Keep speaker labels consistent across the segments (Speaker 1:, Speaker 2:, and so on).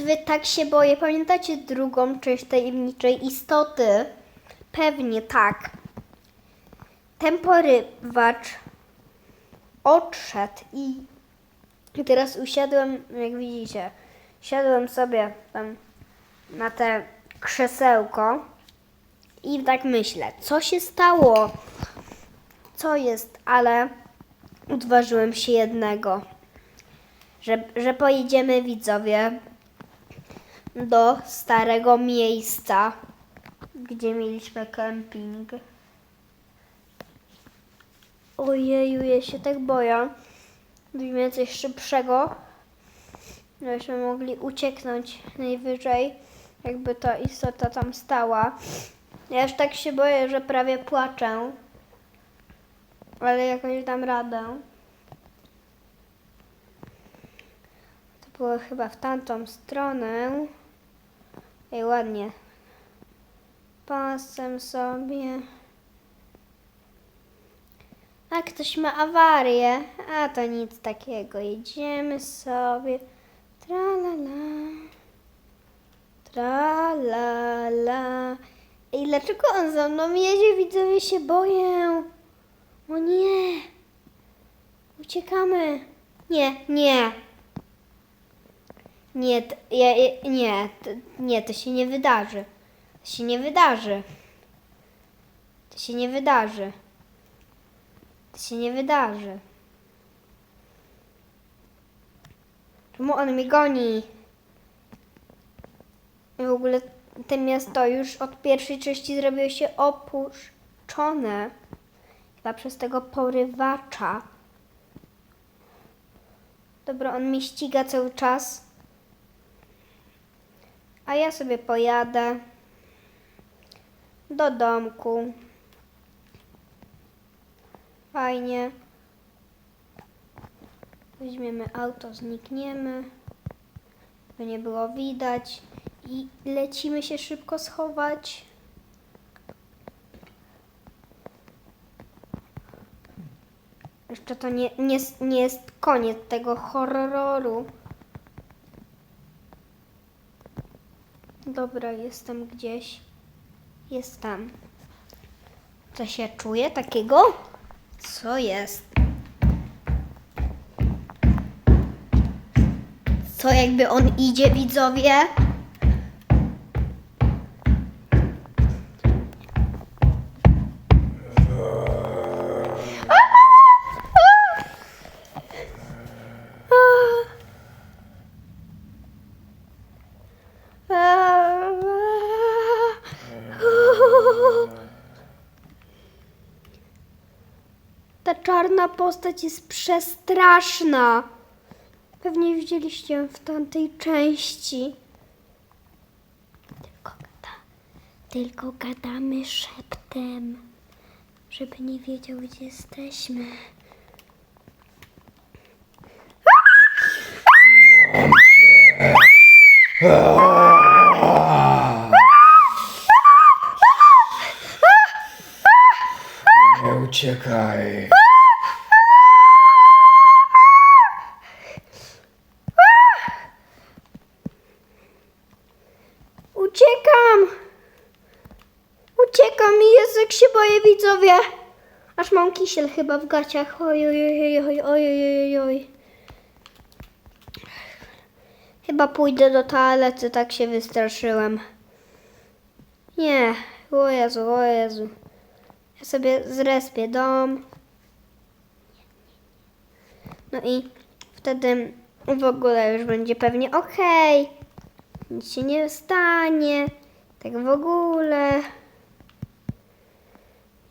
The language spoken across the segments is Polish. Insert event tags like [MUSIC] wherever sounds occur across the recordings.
Speaker 1: widzowie, tak się boję. Pamiętacie drugą część tajemniczej istoty? Pewnie tak. Ten porywacz odszedł i teraz usiadłem, jak widzicie, siadłem sobie tam na te krzesełko i tak myślę, co się stało? Co jest? Ale odważyłem się jednego, że, że pojedziemy widzowie do starego miejsca, gdzie mieliśmy kemping. Ojeju, ja się tak boję. Weźmiemy coś szybszego, żebyśmy mogli ucieknąć najwyżej, jakby ta istota tam stała. Ja już tak się boję, że prawie płaczę, ale jakoś dam radę. To było chyba w tamtą stronę. Ej, ładnie. Pasem sobie. A ktoś ma awarię. A to nic takiego. Jedziemy sobie. Tralala. Tralala. Ej, dlaczego on za mną jedzie? Widzowie się boję. O nie. Uciekamy. Nie, nie. Nie, t- ja, nie, t- nie, to się nie wydarzy. To się nie wydarzy. To się nie wydarzy. To się nie wydarzy. Czemu on mnie goni? I w ogóle to miasto już od pierwszej części zrobiło się opuszczone. Chyba przez tego porywacza. Dobra, on mnie ściga cały czas. A ja sobie pojadę do domku. Fajnie. Weźmiemy auto, znikniemy. By nie było widać. I lecimy się szybko schować. Jeszcze to nie, nie, nie jest koniec tego horroru. Dobra, jestem gdzieś. Jestem. Co się czuje takiego? Co jest? Co jakby on idzie, widzowie? Czarna postać jest przestraszna. Pewnie widzieliście ją w tamtej części. Tylko, gada, tylko gadamy szeptem, żeby nie wiedział, gdzie jesteśmy.
Speaker 2: Nie uciekaj.
Speaker 1: Widzowie! Aż mam kisiel chyba w gaciach. Oj, oj, oj, oj, oj, oj, oj. Chyba pójdę do toalety, tak się wystraszyłem. Nie, o Jezu, o Jezu. Ja sobie zrespię dom. No i wtedy w ogóle już będzie pewnie okej. Nic się nie stanie. Tak w ogóle.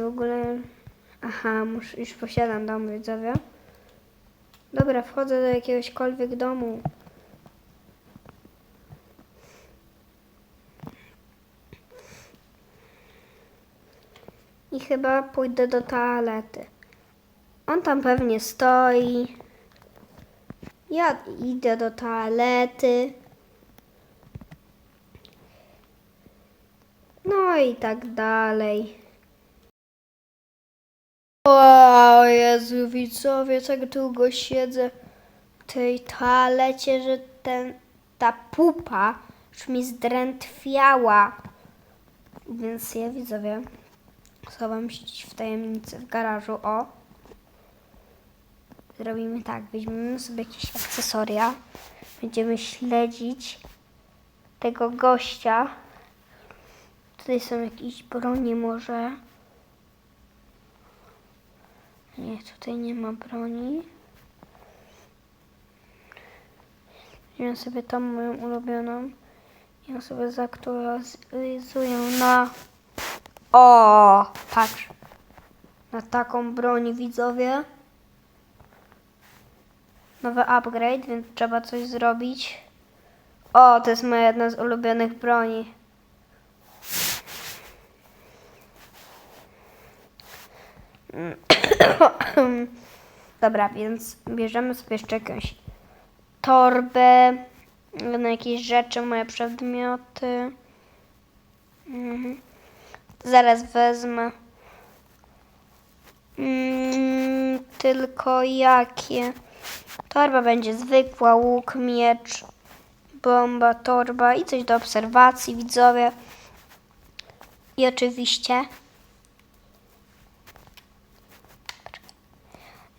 Speaker 1: W ogóle. Aha, muszę, już posiadam dom, widzowie. Dobra, wchodzę do jakiegośkolwiek domu. I chyba pójdę do toalety. On tam pewnie stoi. Ja idę do toalety. No i tak dalej. O Jezu, widzowie, tak długo siedzę w tej toalecie, że ten ta pupa już mi zdrętwiała. Więc ja widzowie schowam się w tajemnicy w garażu. O. Zrobimy tak, weźmiemy sobie jakieś akcesoria. Będziemy śledzić tego gościa. Tutaj są jakieś broni może. Nie, tutaj nie ma broni. Wziąłem sobie tą moją ulubioną. Ja sobie zaktualizuję na... O, patrz. Na taką broń widzowie. Nowy upgrade, więc trzeba coś zrobić. O, to jest moja jedna z ulubionych broni. [COUGHS] Dobra, więc bierzemy sobie jeszcze jakąś torbę na jakieś rzeczy, moje przedmioty. Mhm. Zaraz wezmę. Mm, tylko jakie? Torba będzie zwykła, łuk, miecz, bomba, torba i coś do obserwacji, widzowie. I oczywiście.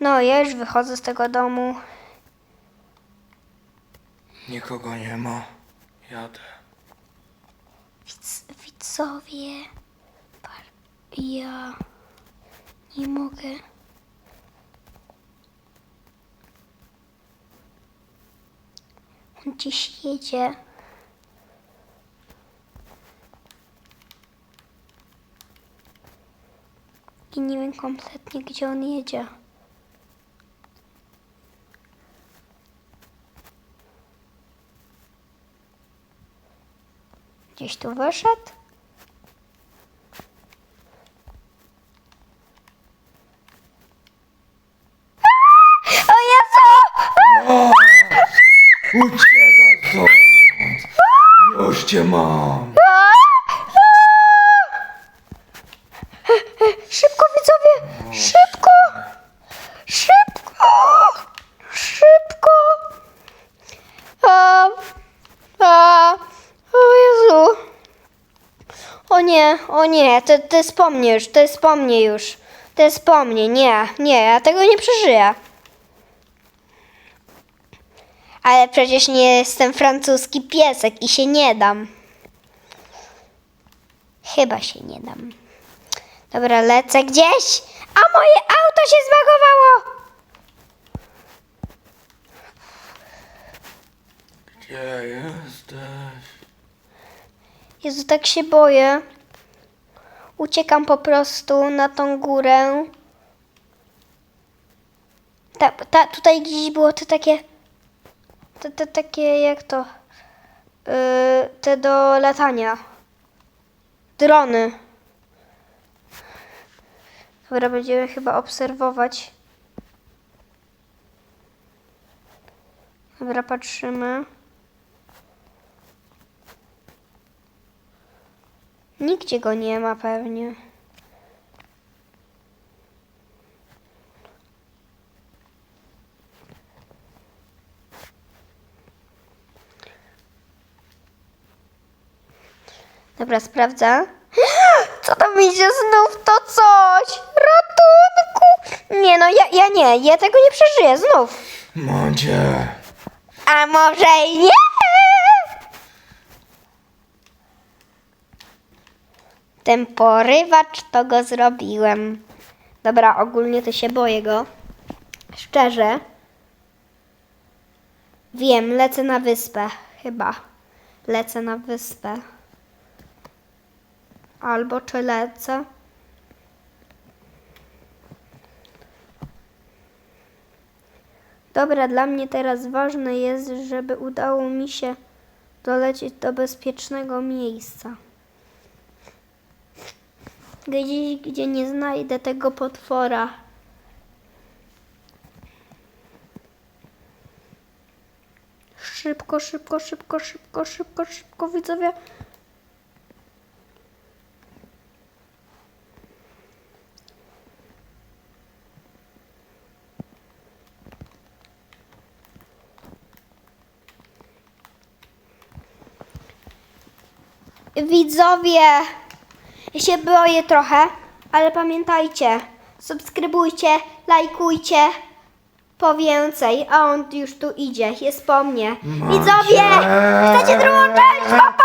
Speaker 1: No, ja już wychodzę z tego domu.
Speaker 2: Nikogo nie ma. Jadę.
Speaker 1: Widz, widzowie, par- ja nie mogę. On gdzieś jedzie. I nie wiem kompletnie, gdzie on jedzie. Gdzieś tu wyszedł? O Jezu!
Speaker 2: Uciekaj stąd! Już cię mam!
Speaker 1: Szybko widzowie! Szybko! Szybko! Szybko! A, a, o Jezu! O nie, o nie, to, to jest po mnie już, to jest po mnie już. To jest po mnie, nie, nie, ja tego nie przeżyję. Ale przecież nie jestem francuski piesek i się nie dam. Chyba się nie dam. Dobra, lecę gdzieś, a moje auto się zbagowało.
Speaker 2: Gdzie jesteś?
Speaker 1: Jezu, tak się boję. Uciekam po prostu na tą górę. Ta, ta, tutaj gdzieś było to takie. Te, te takie jak to. Yy, te do latania. Drony. Dobra, będziemy chyba obserwować. Dobra, patrzymy. Nigdzie go nie ma pewnie. Dobra, sprawdza. [GASPS] Co tam idzie znów to coś? Ratunku! Nie no, ja, ja nie, ja tego nie przeżyję znów.
Speaker 2: Mam cię.
Speaker 1: A może i nie? Ten porywacz to go zrobiłem. Dobra, ogólnie to się boję go. Szczerze. Wiem, lecę na wyspę. Chyba. Lecę na wyspę. Albo czy lecę? Dobra, dla mnie teraz ważne jest, żeby udało mi się dolecieć do bezpiecznego miejsca. Gdzieś, gdzie nie znajdę tego potwora. Szybko, szybko, szybko, szybko, szybko, szybko, widzowie. Widzowie, się boję trochę, ale pamiętajcie, subskrybujcie, lajkujcie po więcej, a on już tu idzie, jest po mnie. Widzowie, chcecie drugą część?